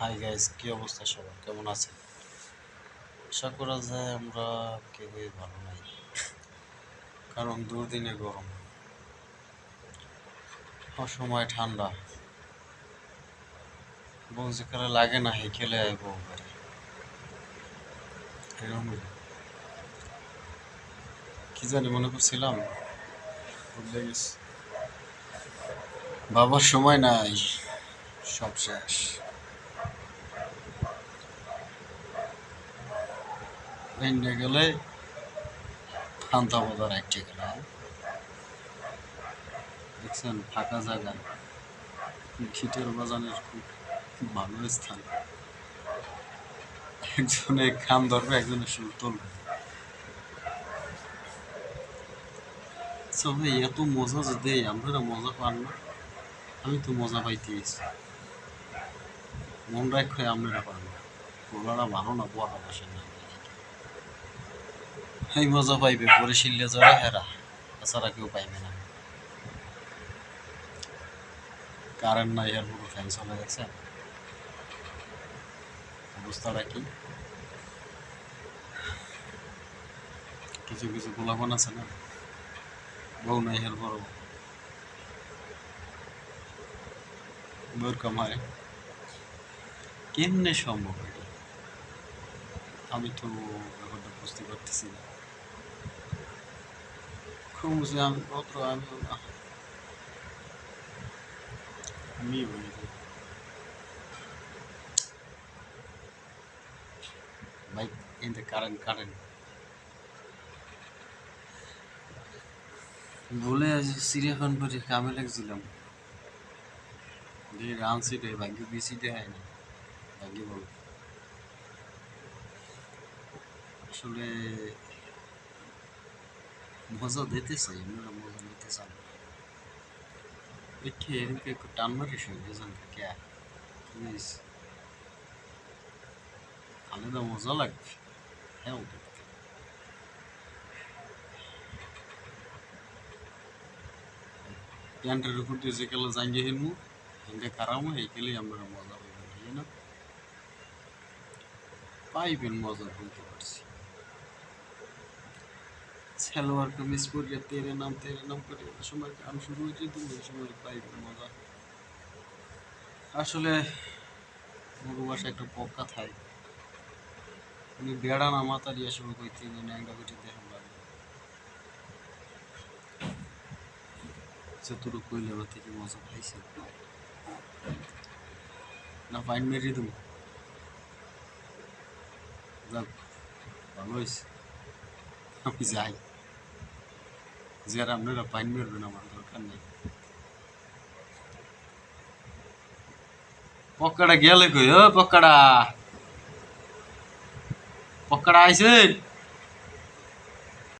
Hi guys কি অবস্থা সবার? কেমন আছে আশা করা যায় আমরা কেউই ভালো নাই। কারণ দুর্দিনে গরম। অসময় ঠান্ডা। বলছে কালে লাগে না হে খেলে আইব বাড়ি। এরকমই। কি জানি, মনে করছিলাম? বাবার সময় নাই, সব শেষ। ভেঙে গেলে বাজার একটা গেল দেখছেন, ফাঁকা জায়গা। খিটের বাজানের খুব ভালো স্থান। একজনে খাম ধরবে, একজনে সুর তুলবে। আচ্ছা ভাই, এত মজা যে আপনারা মজা পান না? আমি তো মজা পাইতেছি মন রাখে আপনারা পান না। ওনারা ভালো না, বড় বসে না। এই মজা পাইবে, পরে শিল্লে যারা হেরা। তাছাড়া কেউ পাইবে না। কারেন্ট নাই এর পুরো ফ্যান চলে গেছে। অবস্থাটা কি? কিছু কিছু গোলাপন আছে না? বউ নাই হের বড় বউর কামায় কেমনে সম্ভব এটা? আমি তো ব্যাপারটা বুঝতে পারতেছি না। পত্র আমিও না আমি বলি তো। ভাই এতে কারেন্ট কারেন্ট বলে আজ সিরিয়াখান করে কামে লাগছিলাম। দিয়ে আনছি রে ভাগ্য বেশি দেয় ভাগ্য বল। আসলে মজা দিতে চাই আপনারা মজা নিতে চান এরকম একটু টান মারিস বুঝলেন কে প্লিজ আলাদা মজা লাগবে। হ্যাঁ দেখতে প্যান্টের উপর দিয়ে যে কেলা জাঙ্গিয়ে হিনমু হিন্দে কারামু, এই কেলেই আমরা মজা পাইবেন ঠিক না? পাইবেন মজা বলতে পারছি। সালোয়ার কামিজ পরিয়ে তেরে নাম তেরে নাম করে সময় গান শুরু হয়েছে তুমি সময় পাইবেন মজা। আসলে মুরু বাসা একটু পক্কা থাই উনি বেড়া না দিয়ে শুরু করতে ন্যাংটা বেটি দেখে লাগে চতুর কইলে ওর থেকে মজা পাইছে। না ফাইন মেরি তুমি যাক, ভালো হয়েছে আমি যাই। যে আর আপনারা পাইন মেরবেন আমার দরকার নেই পক্কাটা গেলে কই ও পক্কাটা পক্কাটা আইছেন